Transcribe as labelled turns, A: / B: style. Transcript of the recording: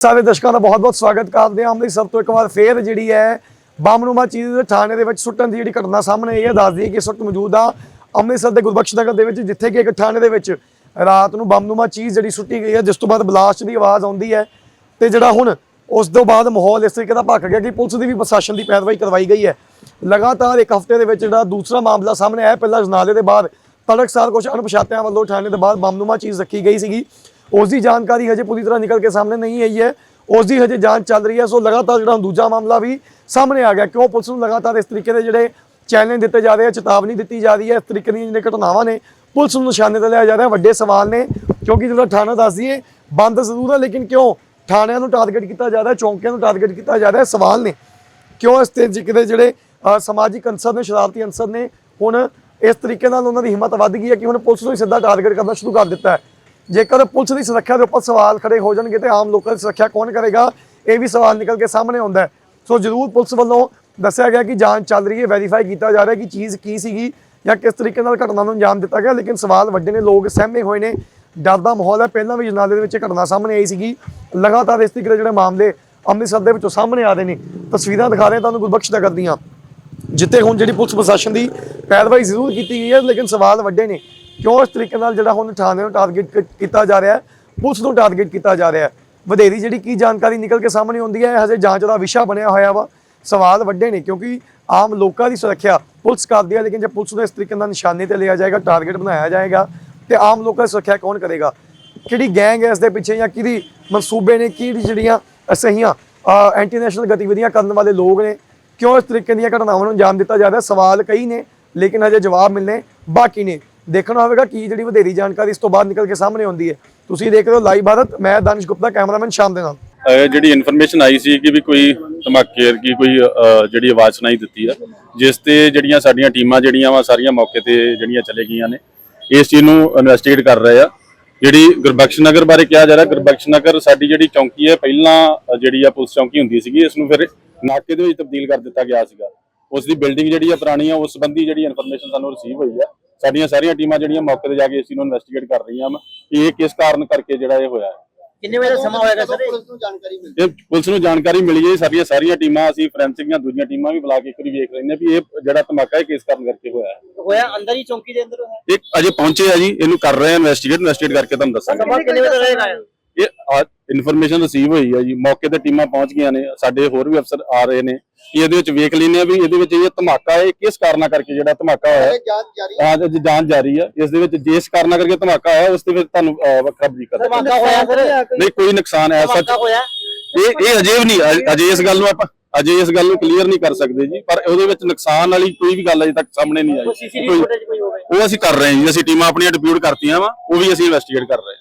A: ਸਾਰੇ ਦਰਸ਼ਕਾਂ ਦਾ ਬਹੁਤ-ਬਹੁਤ ਸਵਾਗਤ ਕਰਦੇ ਹਾਂ। ਅੰਮ੍ਰਿਤਸਰ ਤੋਂ ਇੱਕ ਵਾਰ ਫੇਰ ਜਿਹੜੀ ਹੈ ਬੰਬਨੁਮਾ ਚੀਜ਼ ਥਾਣੇ ਦੇ ਵਿੱਚ ਸੁੱਟਣ ਦੀ ਜਿਹੜੀ ਘਟਨਾ ਸਾਹਮਣੇ ਆਈ ਹੈ, ਦੱਸ ਦਈਏ ਕਿ ਵਕਤ ਮੌਜੂਦ ਆ ਅੰਮ੍ਰਿਤਸਰ ਦੇ ਗੁਰਬਖਸ਼ ਨਗਰ ਦੇ ਵਿੱਚ, ਜਿੱਥੇ ਕਿ ਇੱਕ ਥਾਣੇ ਦੇ ਵਿੱਚ ਰਾਤ ਨੂੰ ਬੰਬਨੁਮਾ ਚੀਜ਼ ਜਿਹੜੀ ਸੁੱਟੀ ਗਈ ਹੈ, ਜਿਸ ਤੋਂ ਬਾਅਦ ਬਲਾਸਟ ਦੀ ਆਵਾਜ਼ ਆਉਂਦੀ ਹੈ ਤੇ ਜਿਹੜਾ ਹੁਣ ਉਸ ਤੋਂ ਬਾਅਦ ਮਾਹੌਲ ਇਸ ਤਰੀਕੇ ਦਾ ਭੱਖ ਗਿਆ ਕਿ ਪੁਲਿਸ ਦੀ ਵੀ ਪ੍ਰਸ਼ਾਸਨ ਦੀ ਪੈਰਵਾਈ ਕਰਵਾਈ ਗਈ ਹੈ। ਲਗਾਤਾਰ ਇੱਕ ਹਫ਼ਤੇ ਦੇ ਵਿੱਚ ਜਿਹੜਾ ਦੂਸਰਾ ਮਾਮਲਾ ਸਾਹਮਣੇ ਆਇਆ, ਪਹਿਲਾਂ ਜਨਾਲੇ ਦੇ ਬਾਹਰ ਤੜਕਸਾਰ ਕੁਝ ਅਣਪਛਾਤਿਆਂ ਵੱਲੋਂ ਥਾਣੇ ਦੇ ਬਾਹਰ ਬੰਬਨੁਮਾ ਚੀਜ਼ ਰੱਖੀ ਗਈ ਸੀਗੀ। ਉਸ ਦੀ ਜਾਣਕਾਰੀ ਹਜੇ ਪੂਰੀ ਤਰ੍ਹਾਂ ਨਿਕਲ ਕੇ ਸਾਹਮਣੇ ਨਹੀਂ ਆਈ ਹੈ। ਉਸ ਦੀ ਹਜੇ ਜਾਂਚ ਚੱਲ ਰਹੀ ਹੈ। ਸੋ ਲਗਾਤਾਰ ਜਿਹੜਾ ਹੁਣ ਦੂਜਾ ਮਾਮਲਾ ਵੀ ਸਾਹਮਣੇ ਆ ਗਿਆ। ਕਿਉਂ ਪੁਲਿਸ ਨੂੰ ਲਗਾਤਾਰ ਇਸ ਤਰੀਕੇ ਦੇ ਜਿਹੜੇ ਚੈਲੰਜ ਦਿੱਤੇ ਜਾ ਰਹੇ ਆ, ਚੇਤਾਵਨੀ ਦਿੱਤੀ ਜਾ ਰਹੀ ਹੈ, ਇਸ ਤਰੀਕੇ ਦੀਆਂ ਜਿਹੜੀਆਂ ਘਟਨਾਵਾਂ ਨੇ, ਪੁਲਿਸ ਨੂੰ ਨਿਸ਼ਾਨੇ ਤੇ ਲਿਆ ਜਾ ਰਿਹਾ। ਵੱਡੇ ਸਵਾਲ ਨੇ, ਕਿਉਂਕਿ ਜਿਹੜਾ ਥਾਣਾ ਦੱਸ ਦਈਏ, ਬੰਦ ਜ਼ਰੂਰ ਹੈ, ਲੇਕਿਨ ਕਿਉਂ? ਥਾਣਿਆਂ ਨੂੰ ਟਾਰਗੇਟ ਕੀਤਾ ਜਾ ਰਿਹਾ, ਚੌਂਕਿਆਂ ਨੂੰ ਟਾਰਗੇਟ ਕੀਤਾ ਜਾ ਰਿਹਾ ਸਵਾਲ ਨੇ। ਕਿਉਂ ਇਸ ਤੇ ਜ਼ਿਕਰ ਜਿਹੜੇ ਸਮਾਜਿਕ ਅੰਸਰ ਨੇ, ਸ਼ਰਾਰਤੀ ਅੰਸਰ ਨੇ, ਹੁਣ ਇਸ ਤਰੀਕੇ ਨਾਲ ਉਹਨਾਂ ਦੀ ਹਿੰਮਤ ਵੱਧ ਗਈ ਹੈ ਕਿ ਹੁਣ ਪੁਲਿਸ ਨੂੰ ਸਿੱਧਾ ਟਾਰਗੇਟ ਕਰਨਾ ਸ਼ੁਰੂ ਕਰ ਦਿੱਤਾ ਹੈ। ਜੇਕਰ ਪੁਲਿਸ ਦੀ ਸੁਰੱਖਿਆ ਦੇ ਉੱਪਰ ਸਵਾਲ ਖੜੇ ਹੋ ਜਾਣਗੇ ਤੇ ਆਮ ਲੋਕਾਂ ਦੀ ਸੁਰੱਖਿਆ ਕੌਣ ਕਰੇਗਾ? ਇਹ ਵੀ ਸਵਾਲ ਨਿਕਲ ਕੇ ਸਾਹਮਣੇ ਆਉਂਦਾ ਸੋ ਜ਼ਰੂਰ ਪੁਲਿਸ ਵੱਲੋਂ ਦੱਸਿਆ ਗਿਆ ਕਿ ਜਾਂਚ ਚੱਲ ਰਹੀ ਹੈ ਵੈਰੀਫਾਈ ਕੀਤਾ ਜਾ ਰਿਹਾ ਕਿ ਚੀਜ਼ ਕੀ ਸੀਗੀ ਜਾਂ ਕਿਸ ਤਰੀਕੇ ਨਾਲ ਘਟਨਾ ਨੂੰ ਅੰਜਾਮ ਦਿੱਤਾ ਗਿਆ। ਲੇਕਿਨ ਸਵਾਲ ਵੱਡੇ ਨੇ, ਲੋਕ ਸਹਿਮੇ ਹੋਏ ਨੇ। ਡਰ ਦਾ ਮਾਹੌਲ ਹੈ। ਪਹਿਲਾਂ ਵੀ ਜਨਾਲੇ ਦੇ ਵਿੱਚ ਘਟਨਾ ਸਾਹਮਣੇ ਆਈ ਸੀਗੀ। ਲਗਾਤਾਰ ਇਸ ਤਰੀਕੇ ਦੇ ਜਿਹੜੇ ਮਾਮਲੇ ਅੰਮ੍ਰਿਤਸਰ ਦੇ ਵਿੱਚੋਂ ਸਾਹਮਣੇ ਆ ਰਹੇ ਨੇ। ਤਸਵੀਰਾਂ ਦਿਖਾ ਰਹੇ ਤੁਹਾਨੂੰ ਗੁਰਬਖਸ਼ ਨਗਰ ਦੀਆਂ। ਜਿੱਥੇ ਹੁਣ ਜਿਹੜੀ ਪੁਲਿਸ ਪ੍ਰਸ਼ਾਸਨ ਦੀ ਪੈਰਵਾਈ ਜ਼ਰੂਰ ਕੀਤੀ ਗਈ ਹੈ, ਲੇਕਿਨ ਸਵਾਲ ਵੱਡੇ ਨੇ। ਕਿਉਂ ਇਸ ਤਰੀਕੇ ਨਾਲ ਜਿਹੜਾ ਹੁਣ ਥਾਣੇ ਨੂੰ ਟਾਰਗੇਟ ਕੀਤਾ ਜਾ ਰਿਹਾ ਹੈ? ਪੁਲਿਸ ਨੂੰ ਟਾਰਗੇਟ ਕੀਤਾ ਜਾ ਰਿਹਾ ਹੈ। ਵਧੇਰੀ ਜਿਹੜੀ ਕੀ ਜਾਣਕਾਰੀ ਨਿਕਲ ਕੇ ਸਾਹਮਣੇ ਆਉਂਦੀ ਹੈ ਹਜੇ ਜਾਂਚ ਦਾ ਵਿਸ਼ਾ ਬਣਿਆ ਹੋਇਆ ਵਾ। ਸਵਾਲ ਵੱਡੇ ਨੇ ਕਿਉਂਕਿ ਆਮ ਲੋਕਾਂ ਦੀ ਸੁਰੱਖਿਆ ਪੁਲਿਸ ਕਰਦੀ ਹੈ, ਲੇਕਿਨ ਜੇ ਪੁਲਿਸ ਨੂੰ ਇਸ ਤਰੀਕੇ ਨਾਲ ਨਿਸ਼ਾਨੇ ਤੇ ਲਿਆ ਜਾਏਗਾ ਟਾਰਗੇਟ ਬਣਾਇਆ ਜਾਏਗਾ, ਤੇ ਆਮ ਲੋਕਾਂ ਦੀ ਸੁਰੱਖਿਆ ਕੌਣ ਕਰੇਗਾ? ਕਿਹੜੀ ਗੈਂਗ ਹੈ ਇਸ ਦੇ ਪਿੱਛੇ ਜਾਂ ਕਿਹਦੀ ਮਨਸੂਬੇ ਨੇ, ਕਿਹੜੀ ਜਿਹੜੀਆਂ ਅਸਹੀਆਂ ਐਂਟੀ ਗਤੀਵਿਧੀਆਂ ਕਰਨ ਵਾਲੇ ਲੋਕ ਨੇ? ਕਿਉਂ ਇਸ ਤਰੀਕੇ ਦੀਆਂ ਘਟਨਾਵਾਂ ਨੂੰ ਅੰਜਾਮ ਦਿੱਤਾ ਜਾ ਰਿਹਾ? ਸਵਾਲ ਕਈ ਨੇ, ਲੇਕਿਨ ਹਜੇ ਜਵਾਬ ਮਿਲਨੇ ਬਾਕੀ ਨੇ। ਦੇਖਣਾ ਹੋਵੇਗਾ ਕੀ ਜਿਹੜੀ ਵਧੇਰੀ ਜਾਣਕਾਰੀ ਇਸ ਤੋਂ ਬਾਅਦ ਨਿਕਲ ਕੇ ਸਾਹਮਣੇ ਆਉਂਦੀ ਹੈ। ਤੁਸੀਂ ਦੇਖ ਰਹੇ ਹੋ ਲਾਈਵ ਭਾਰਤ ਮੈਂ ਦਾਨਿਸ਼ ਗੁਪਤਾ, ਕੈਮਰਾਮੈਨ ਸ਼ਾਮ ਦੇ ਨਾਲ।
B: ਜਿਹੜੀ ਇਨਫੋਰਮੇਸ਼ਨ ਆਈ ਸੀ ਕਿ ਵੀ ਕੋਈ ਧਮਾਕੇ ਕੀ ਕੋਈ ਜਿਹੜੀ ਆਵਾਜ਼ ਸੁਣਾਈ ਦਿੱਤੀ ਆ, ਜਿਸ ਤੇ ਜਿਹੜੀਆਂ ਸਾਡੀਆਂ ਟੀਮਾਂ ਜਿਹੜੀਆਂ ਵਾ ਸਾਰੀਆਂ ਮੌਕੇ ਤੇ ਜਿਹੜੀਆਂ ਚਲੇ ਗਈਆਂ ਨੇ, ਇਸ ਚੀਜ਼ ਨੂੰ ਇਨਵੈਸਟੀਗੇਟ ਕਰ ਰਹੇ ਆ। ਜਿਹੜੀ ਗੁਰਬਖਸ਼ ਨਗਰ ਬਾਰੇ ਕਿਹਾ ਜਾ ਰਿਹਾ, ਗੁਰਬਖਸ਼ ਨਗਰ ਸਾਡੀ ਜਿਹੜੀ ਚੌਂਕੀ ਹੈ, ਪਹਿਲਾਂ ਜਿਹੜੀ ਆ ਪੁਲਿਸ ਚੌਂਕੀ ਹੁੰਦੀ ਸੀਗੀ, ਇਸ ਨੂੰ ਫਿਰ ਨਾਕੇ ਦੇ ਵਿੱਚ ਤਬਦੀਲ ਕਰ ਦਿੱਤਾ ਗਿਆ ਸੀਗਾ। ਉਸ ਦੀ ਬਿਲਡਿੰਗ ਜਿਹੜੀ ਆ ਪੁਰਾਣੀ ਆ, ਉਸ ਸੰਬੰਧੀ ਜਿਹੜੀ ਇਨਫੋਰਮੇਸ਼ਨ ਸਾਨੂੰ ਰਿਸੀਵ ਹੋਈ ਆ ਸਾਡੀਆਂ ਸਾਰੀਆਂ ਟੀਮਾਂ ਜਿਹੜੀਆਂ ਮੌਕੇ ਤੇ ਜਾ ਕੇ ਇਸ ਨੂੰ ਇਨਵੈਸਟੀਗੇਟ ਕਰ ਰਹੀਆਂ ਵਾ ਕਿ ਇਹ ਕਿਸ ਕਾਰਨ ਕਰਕੇ ਜਿਹੜਾ ਇਹ ਹੋਇਆ ਹੈ।
C: ਕਿੰਨੇ ਵਜੇ ਦਾ ਸਮਾਂ ਹੋਏਗਾ ਸਰ
D: ਪੁਲਿਸ ਨੂੰ ਜਾਣਕਾਰੀ ਮਿਲੀ।
B: ਇਹ ਪੁਲਿਸ ਨੂੰ ਜਾਣਕਾਰੀ ਮਿਲੀ ਹੈ ਸਾਰੀਆਂ ਸਾਰੀਆਂ ਟੀਮਾਂ ਅਸੀਂ ਫੋਰੈਂਸਿਕ ਦੀਆਂ ਦੂਜੀਆਂ ਟੀਮਾਂ ਵੀ ਬੁਲਾ ਕੇ ਇੱਕ ਵਾਰੀ ਵੇਖ ਲੈਂਦੇ ਹਾਂ ਵੀ ਇਹ ਜਿਹੜਾ ਧਮਾਕਾ ਹੈ ਕਿਸ ਕਾਰਨ ਕਰਕੇ ਹੋਇਆ ਹੈ।
C: ਹੋਇਆ ਅੰਦਰ ਹੀ ਚੌਂਕੀ ਦੇ ਅੰਦਰ ਹੋਇਆ?
B: ਇਹ ਅਜੇ ਪਹੁੰਚੇ ਆ ਜੀ ਇਹਨੂੰ ਕਰ ਰਹੇ ਆ ਇਨਵੈਸਟੀਗੇਟ ਇਨਵੈਸਟੀਗੇਟ ਕਰਕੇ ਤੁਹਾਨੂੰ ਦੱਸਾਂਗੇ।
C: ਸਮਾਂ ਕਿੰਨੇ ਵਜੇ ਦਾ ਰਹੇਗਾ
B: ਇਹ ਇਨਫੋਰਮੇਸ਼ਨ ਰਿਸੀਵ ਹੋਈ ਹੈ ਜੀ। ਮੌਕੇ ਤੇ ਟੀਮਾਂ ਪਹੁੰਚ ਗਈਆਂ ਨੇ। ਸਾਡੇ ਹੋਰ ਵੀ ਅਫਸਰ ਆ ਰਹੇ ਨੇ। ਕਿ ਇਹਦੇ ਵਿੱਚ ਵੇਖ ਲੈਂਦੇ ਆ ਵੀ ਇਹਦੇ ਵਿੱਚ ਇਹ ਧਮਾਕਾ ਹੈ ਕਿਸ ਕਾਰਨਾਂ ਕਰਕੇ ਜਿਹੜਾ ਧਮਾਕਾ ਹੋਇਆ? ਹੈ।
D: ਇਹ ਜਾਂਚ ਜਾਰੀ ਹੈ।
B: ਹਾਂ ਜੀ ਜਾਂਚ ਜਾਰੀ ਹੈ ਇਸ ਦੇ ਵਿੱਚ ਜਿਸ ਕਾਰਨਾਂ ਕਰਕੇ ਧਮਾਕਾ ਹੋਇਆ ਉਸ ਦੇ ਵਿੱਚ ਤੁਹਾਨੂੰ ਵੱਖਰਾ ਬਰੀਕ ਕਰ।
C: ਧਮਾਕਾ ਹੋਇਆ ਸਰ
B: ਨਹੀਂ ਕੋਈ ਨੁਕਸਾਨ ਐਸਾ
C: ਧਮਾਕਾ ਹੋਇਆ?
B: ਇਹ ਇਹ ਅਜੇ ਵੀ ਨਹੀਂ ਅਜੇ ਇਸ ਗੱਲ ਨੂੰ ਆਪਾਂ ਅਜੇ ਇਸ ਗੱਲ ਨੂੰ ਕਲੀਅਰ ਨਹੀਂ ਕਰ ਸਕਦੇ ਜੀ। ਪਰ ਉਹਦੇ ਵਿੱਚ ਨੁਕਸਾਨ ਵਾਲੀ ਕੋਈ ਵੀ ਗੱਲ ਅਜੇ ਤੱਕ ਸਾਹਮਣੇ ਨਹੀਂ ਆਈ। ਉਹ ਅਸੀਂ ਕਰ ਰਹੇ ਹਾਂ ਜੀ। ਅਸੀਂ ਟੀਮਾਂ ਆਪਣੀਆਂ ਡਿਪਿਊਟ ਕਰਤੀਆਂ ਵਾ ਉਹ ਵੀ ਅਸੀਂ ਇਨਵੈਸਟੀਗੇਟ ਕਰ ਰਹੇ ਹਾਂ।